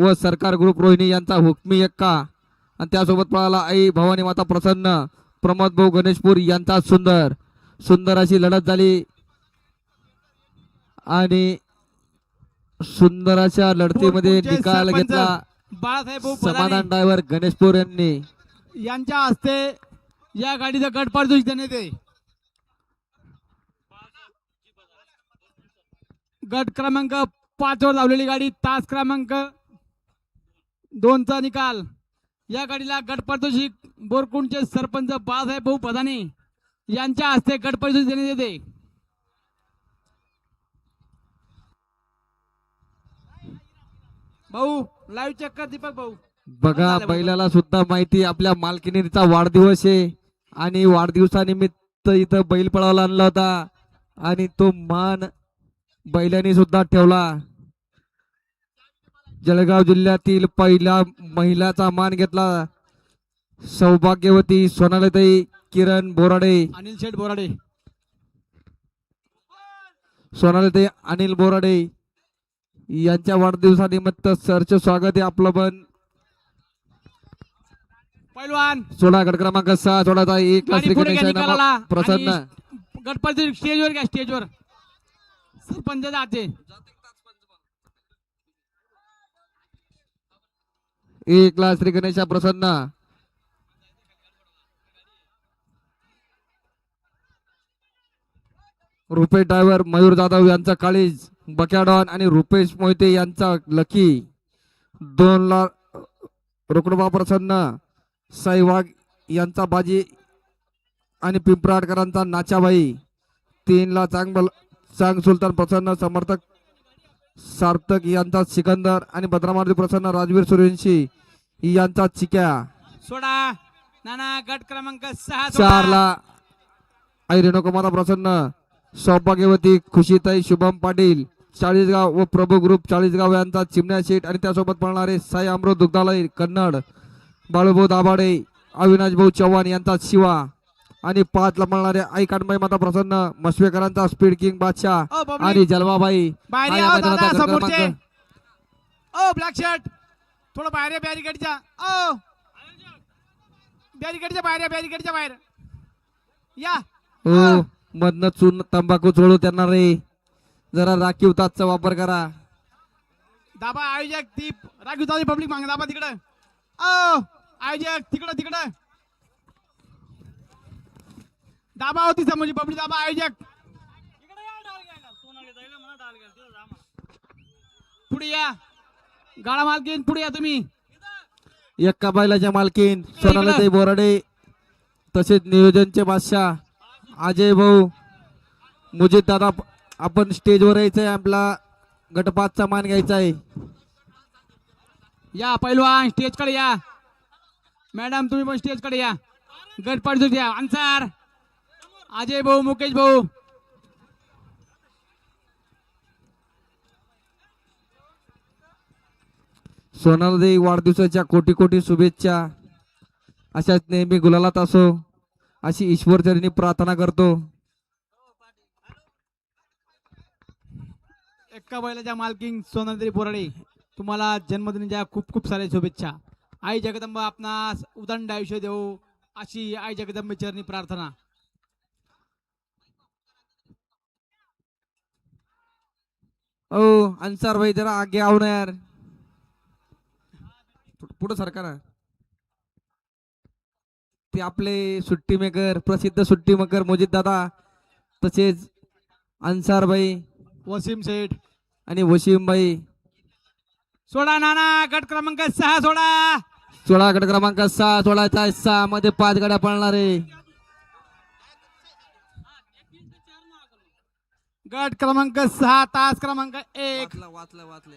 व सरकार ग्रुप रोहिणी यांचा हुकमी एक्का आणि त्यासोबत पळाला आई भवानी माता प्रसन्न प्रमोद भाऊ गणेशपूर यांचा सुंदर. सुंदर अशी लढत झाली. आणि सुंदर अशा लढतीमध्ये निकाल घेतला. बाळासाहेब समाधान ड्रायव्हर गणेशपूर यांनी. यांच्या हस्ते या गाडीचं गट पारितोषिक देण्यात येते गट क्रमांक पाच वर लावलेली गाडी तास क्रमांक दोनचा निकाल. या गाडीला गट पारितोषिक बोरकुंडचे सरपंच बाळासाहेब भाऊ बदाने यांच्या हस्ते गट पारितोषिक देण्यात येते. भाऊ लाईव्ह चेक कर दीपक भाऊ. बघा. बैलाला सुद्धा माहिती आपल्या मालकिनीचा वाढदिवस आहे आणि वाढदिवसानिमित्त इथं बैल पळावला आणला होता आणि तो मान बैलांनी सुद्धा ठेवला. जळगाव जिल्ह्यातील पहिला महिलाचा मान घेतला. सौभाग्यवती सोनालीताई किरण बोराडे. अनिल शेठ बोराडे. सोनालीताई अनिल बोराडे यांच्या वाढदिवसानिमित्त सरचे स्वागत आहे आपलं पण. पैलवान. सोळा गट क्रमांक सहा सोळाचा एक गाडी पुढे घ्या श्रीगणेश निकालाला. प्रसन्न. आणि स्टेजवर घ्या स्टेजवर सरपंच जाते. एकला श्री गणेशा प्रसन्न. रुपेश ड्रायव्हर मयूर जाधव यांचा काळीज बक्याडॉन आणि रुपेश मोहिते यांचा लकी. दोन ला रुकडबा प्रसन्न साईवाग यांचा बाजी आणि पिंपराडकरांचा नाचाबाई. तीनला चांगबल चांग बल चांग सुलतान प्रसन्न समर्थक सार्थक यांचा सिकंदर आणि भद्रामारुती प्रसन्न राजवीर सूर्यवंशी. यांचा चिक्या सोडा नाना गट क्रमांक सहा चार. ला आई रेणुकुमारा प्रसन्न सौभाग्यवती खुशीताई शुभम पाटील चाळीसगाव व प्रभू ग्रुप चाळीसगाव यांचा चिमण्या शेठ आणि त्यासोबत पळणारे साई अमृत दुग्धालय कन्नड बाळूभाऊ दाभाडे अविनाश भाऊ चव्हाण यांचा शिवा आणि पाच ला पळणारे आई कानबाई माता प्रसन्न मस्वेकरांचा स्पीड किंग बादशाह आणि जलवाबाई बाहेर या दादा समोरचे ओ ब्लॅक शर्ट थोडं बाहेर या बॅरिकेडच्या. ओ! बॅरिकेडच्या बाहेर या बॅरिकेडच्या बाहेर. या. हो मधनं चून तंबाखू चोळू त्यांना रे. जरा राखीव तासचा वापर करा. दाबा आयोजक ती राखीव चालू पब्लिक माग दाबा तिकडं. ओ! आयोजक तिकडं तिकडं. दाबा होती समोरची पब्लिक दाबा आयोजक. पुढे या. गाडा मालकीन पुढे या तुम्ही. एक्का बैलाच्या मालकीन सोनालीताई बोराडे तसेच नियोजनचे बादशाह अजय भाऊ मुजित दादा आपण स्टेजवर यायचंय आपला गटपातचा मान घ्यायचा आहे या पैलवान स्टेजकडे या. मॅडम तुम्ही पण स्टेजकडे या. गट पाडतो या. अन्सार अजय भाऊ मुकेश भाऊ. सोनालीताई वाढदिवसाच्या कोटी कोटी शुभेच्छा. अशाच नेहमी गुलालात असो. अशी ईश्वरचरणी प्रार्थना करतो. एक्का बैलाच्या मालकीन सोनाली बोराडे तुम्हाला जन्मदिनाच्या खूप खूप साऱ्या शुभेच्छा. आई जगदंबा आपणास उदंड आयुष्य देऊ अशी आई जगदंबे चरणी प्रार्थना. ओ अन्सार भाई जरा आगे यार. पुढे सरका ना ते आपले सुट्टी मेकर प्रसिद्ध सुट्टी मेकर मोजित दादा तसेच अन्सार भाई वसीम शेठ आणि वशीम भाई. सोडा नाना गट क्रमांक सहा सोडा सोळा गट क्रमांक सहा सोळाचा सहा मध्ये पाच गाड्या पळणारे गट क्रमांक सहा तास क्रमांक एक. वाचलं वाचलं.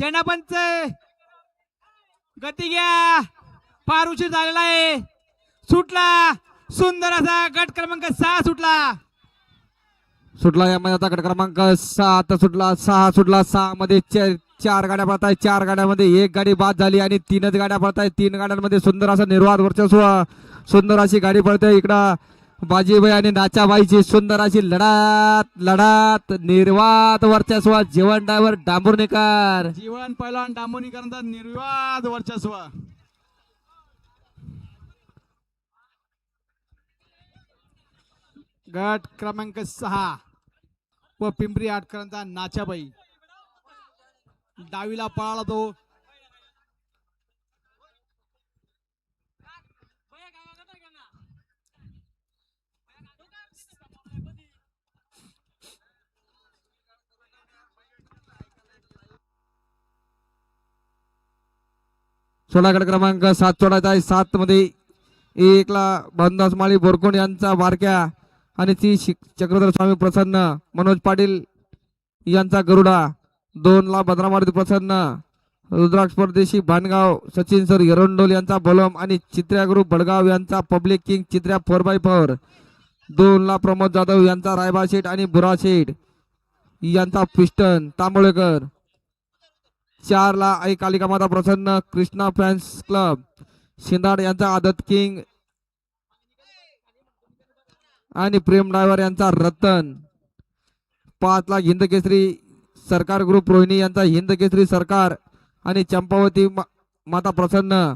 जनापंच गती घ्या. फार उशीर झालेला आहे. सुटला. सुंदर असा गट क्रमांक सहा सुटला. सुटला या आता गट क्रमांक सात सुटला सहा सुटला सहा मध्ये चार गाड्या पडत आहेत. चार गाड्यामध्ये एक गाडी बाद झाली आणि तीनच गाड्या पडत आहेत. तीन गाड्यांमध्ये सुंदर असं निर्वाध वर्चस्व. सुंदर अशी गाडी पडते इकडं बाजीबाई आणि नाचाबाईची सुंदर अशी लढात लढात निर्वाद वर्चस्व जीवन डायव्हर डांबुर्णेकर. जीवन पैलवान डांबोनीकरांचा निर्वाद वर्चस्व. गट क्रमांक सहा व पिंपरी आटकरांचा नाचाबाई. डावीला पळाला तो. सोळा गड क्रमांक सात सोडायचा आहे. सात मध्ये एकला बंदास माळी बोरकोण यांचा बारक्या आणि ती शिक- चक्रधर स्वामी प्रसन्न मनोज पाटील यांचा गरुडा. दोनला ला प्रसन्न रुद्राक्ष परदेशी भानगाव सचिन सर एरंडोल यांचा बलम आणि चित्र्या गुरु भडगाव यांचा public king चित्र्या four by four दोन ला प्रमोद जाधव यांचा रायबा शेठ आणि बुरा शेठ यांचा पिस्टन तांबोळेकर. चार ला आई कालिका माता प्रसन्न कृष्णा फॅन्स क्लब. शिंदाड यांचा आदत किंग. आणि प्रेम ड्रायव्हर यांचा रतन. पाचला हिंद केसरी सरकार ग्रुप रोहिणी यांचा हिंद केसरी सरकार आणि चंपावती मा- माता प्रसन्न.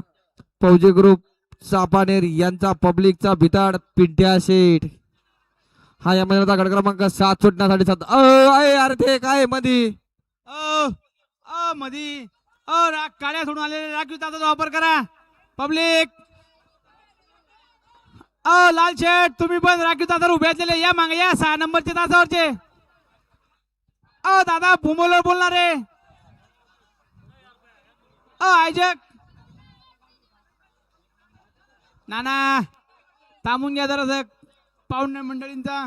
फौजी ग्रुप सापानेर यांचा पब्लिकचा भिताड पिंट्या शेठ. हा या महिन्याचा गड क्रमांक सात सुटण्यासाठी सात. अरे ते काय मधी? अ मधी. अ रा काळ्या सोडून आलेले. राखीव तासाचा वापर करा. पब्लिक अ लाल शेठ तुम्ही पण राखीव तासावर उभे असलेले. या मागे या सहा नंबरचे तासावरचे. अ दादा भूमोलवर बोलणारे अ आयजक. नाना थांबून घ्या जरा पाहुणे मंडळींचा.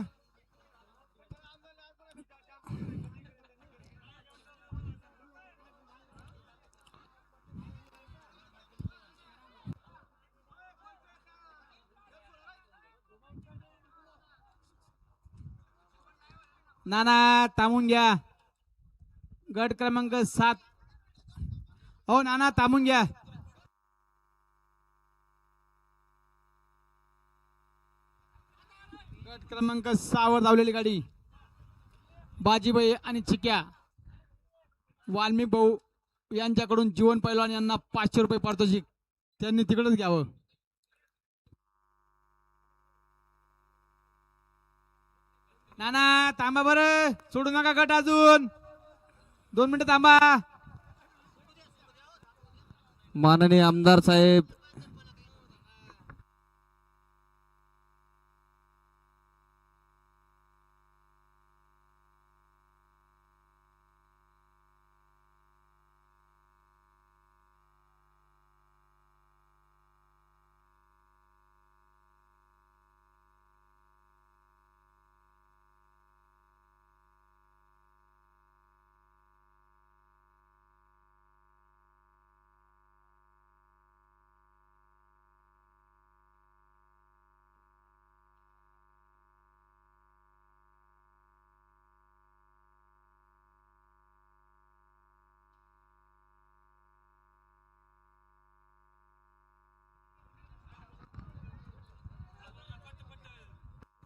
नाना थांबून घ्या गट क्रमांक सात. हो नाना थांबून घ्या गट क्रमांक सहावर धावलेली गाडी. बाजीबाई आणि चिक्या. वाल्मिक भाऊ यांच्याकडून जीवन पैलवान यांना पाचशे रुपये पारितोषिक. त्यांनी तिकडंच घ्यावं. नाना थांबा बर. सोडू नका गट अजून. दोन मिनिटं थांबा. माननीय आमदार साहेब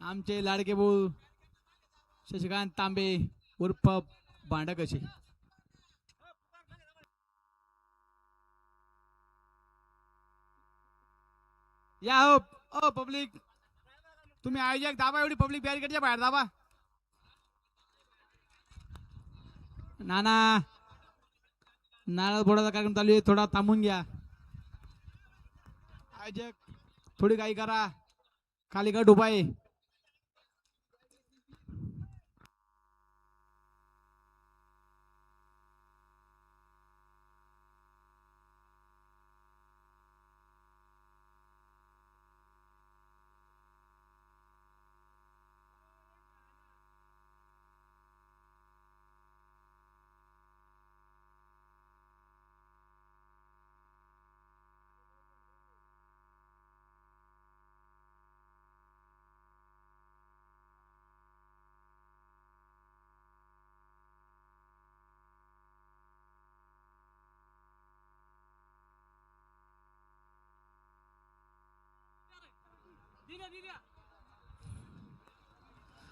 आमचे लाडके भाऊ शशिकांत तांबे उर्फ भांडकशी. या हो ओ पब्लिक तुम्ही आयोजक दाबा एवढी पब्लिक बॅरिकेडच्या बाहेर दाबा. नाना नारळ फोडाचा कार्यक्रम चालू आहे थोडा थांबून घ्या. आयोजक थोडी काही करा. खाली का उभा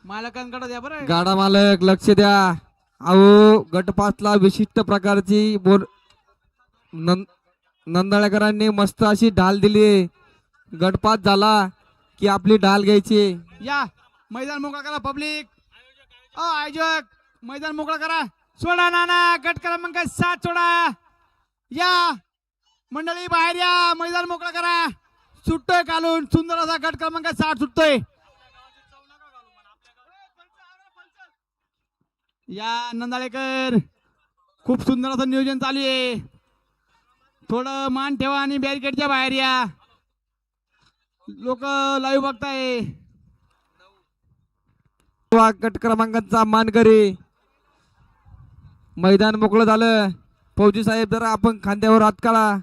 मालकांकडे द्या बरं. गाडा मालक लक्ष द्या. अहो गट पाचला विशिष्ट प्रकारची बोर नं- नंदाळकरांनी मस्त अशी ढाल दिली. गट पाच झाला की आपली ढाल घ्यायची. या मैदान मोकळा करा पब्लिक अ आयोजक मैदान मोकळा करा. सोडा नाना गट क्रमांक सात सोडा. या मंडळी बाहेर या मैदान मोकळा करा. सुटतोय कालून. सुंदर असा गट क्रमांक साठ सुटतोय. या नंदाळेकर खूप सुंदर असं नियोजन चालू आहे. थोडं मान ठेवा आणि बॅरिकेडच्या बाहेर या. लोक लाईव्ह बघताय. वा गट मान मानकरी मैदान मोकळं झालं. फौजी साहेब जरा आपण खांद्यावर हात काढा.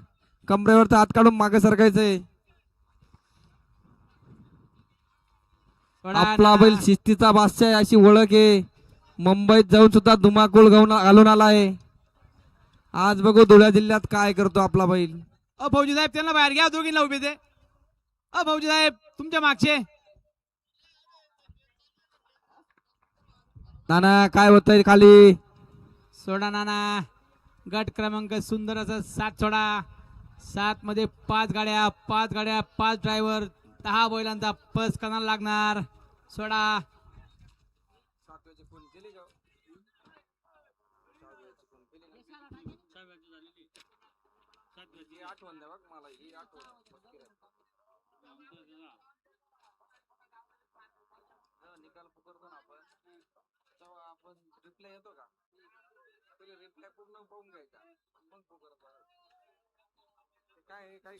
कमरेवरचा हात काढून मागे सरकायचंय. आपला बैल शिस्तीचा बादशाह आहे अशी ओळख आहे. मुंबईत जाऊन सुद्धा धुमाकूळ घालून घालून आलाय. आज बघू धुळ्या जिल्ह्यात काय करतो आपला बैल. अ भाऊजी साहेब त्यांना बाहेर घ्या दोघींना उभे ते. अ भाऊजी साहेब तुमच्या मागचे. नाना काय होतंय खाली? सोडा नाना. गट क्रमांक सुंदर असं सात सोडा. सात मध्ये पाच गाड्या पाच गाड्या पाच ड्रायव्हर दहा बैलांचा पस कनाला लागणार. सोडा.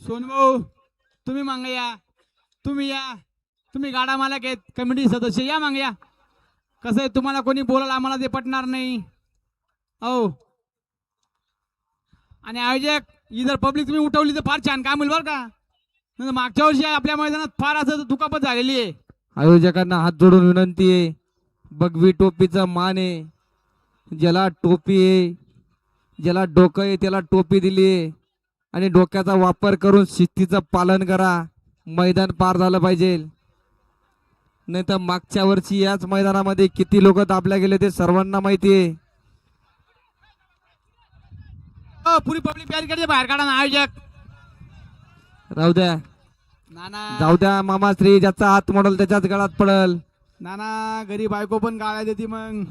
सोनभाऊ तुम्ही मागे या. तुम्ही या. तुम्ही गाडा मालक आहेत. कमिटी सदस्य या मग या. कसं आहे तुम्हाला कोणी बोलायला आम्हाला ते पटणार नाही. हो आणि आयोजक ही जर पब्लिक तुम्ही उठवली तर फार छान काम होईल बरं का. मागच्या वर्षी आपल्या मैदानात फार असं दुखापत झालेली आहे. आयोजकांना हात जोडून विनंती आहे. बगवी टोपीचा मान आहे. ज्याला टोपी आहे ज्याला डोकं आहे त्याला टोपी दिली आहे. आणि डोक्याचा वापर करून शिस्तीचं पालन करा. मैदान पार झालं पाहिजे. नाही तर मागच्या वर्षी याच मैदानामध्ये किती लोक दाबल्या गेले ते सर्वांना माहिती आहे. पुरी पब्लिक बॅरिकेडच्या बाहेर काढा ना आयोजक. राहू द्या. नाना. जाऊ द्या मामाश्री ज्याचा हात मोडल त्याच्याच गळात पडल. नाना घरी बायको पण गाळ्या देते मग.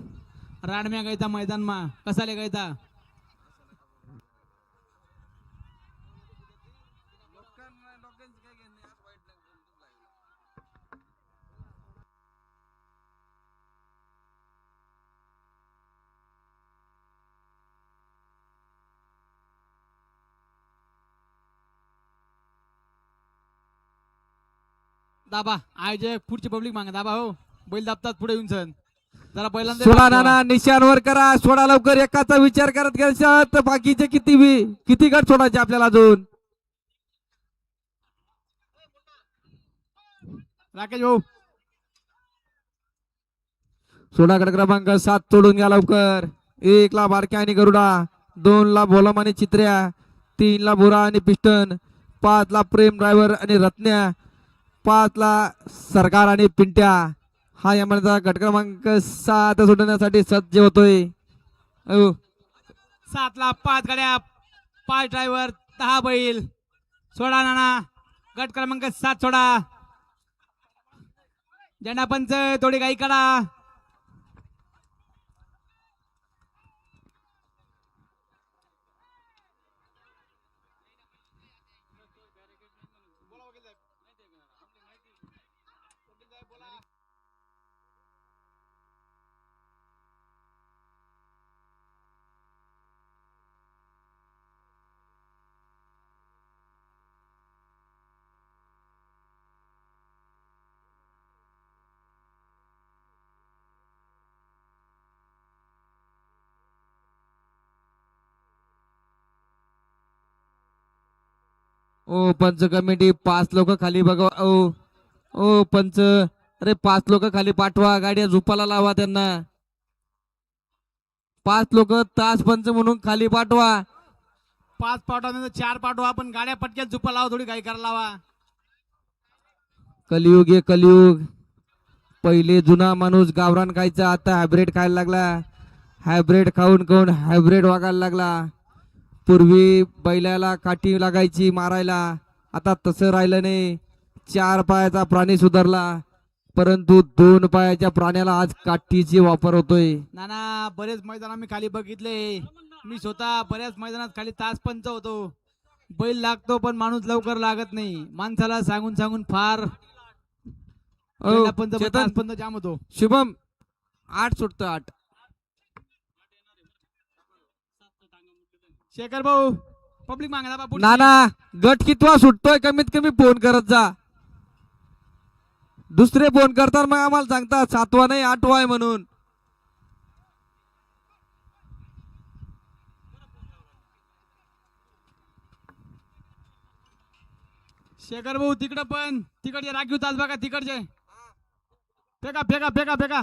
राडम्या गायता मैदान मा. कसाले गायता दाबा आयोजक पुढची पब्लिक मागा. दाबा हो बैल दाबतात पुढे येऊन सण जरा पहिल्यांदा सोडा. नाना निशांवर करा सोडा लवकर. एकाचा विचार करत गेला तर बाकीचे किती बी- किती गट सोडायचे आपल्याला अजून? राकेश भाऊ. सोडा गट क्रमांक सात सोडून घ्या लवकर. एक ला बारक्या आणि गरुडा दोन ला भोलम आणि चित्र्या तीन ला बोरा आणि पिस्टन पाच ला प्रेम ड्रायव्हर आणि रत्न्या पाचला सरकार आणि पिंट्या. हा यामध्ये गट क्रमांक सात सोडवण्यासाठी सज्ज होतोय. अहो, सातला पाच गाड्या पाच ड्रायव्हर दहा बैल. सोडा नाना. गट क्रमांक सात सोडा. झेंडा पंच थोडी गाई काढा. ओ पंच कमिटी पाच लोक खाली बघा. ओ ओ पंच. अरे पाच लोक खाली पाठवा. गाड्या झोपाला लावा त्यांना. पाच लोक तास पंच म्हणून खाली पाठवा. पाच पाठवा नाही तर चार पाठवा पण गाड्या पटक्यात झुपा लावा थोडी गाई करायला लावा. कलियुग आहे कलियुग. पहिले जुना माणूस गावरान खायचा आता हायब्रेड खायला लागला. हायब्रेड खाऊन खाऊन हायब्रेड वागायला लागला. पूर्वी बैलाला काठी लागायची मारायला. आता तसं राहिलं नाही. चार पायाचा प्राणी सुधारला. परंतु दोन पायाच्या प्राण्याला आज काठीची वापर होतोय. नाना बरेच मैदान आम्ही खाली बघितले. मी स्वतः बऱ्याच मैदानात खाली तास पंच होतो. बैल लागतो पण माणूस लवकर लागत नाही. माणसाला सांगून सांगून फार पंच चेतन. तास पंच जाम होतो. शुभम आठ सुटतं आठ. शेखर भाऊ पब्लिक मागला बापू नाना गट कितवा सुटतोय? कमीत कमी फोन करत जा. दुसरे फोन करतात मग आम्हाला सांगतात सातवा नाही आठवा आहे म्हणून. शेखर भाऊ तिकडं पण तिकडचे राखीव तास बघा तिकडचे. फेका फेका फेका फेका.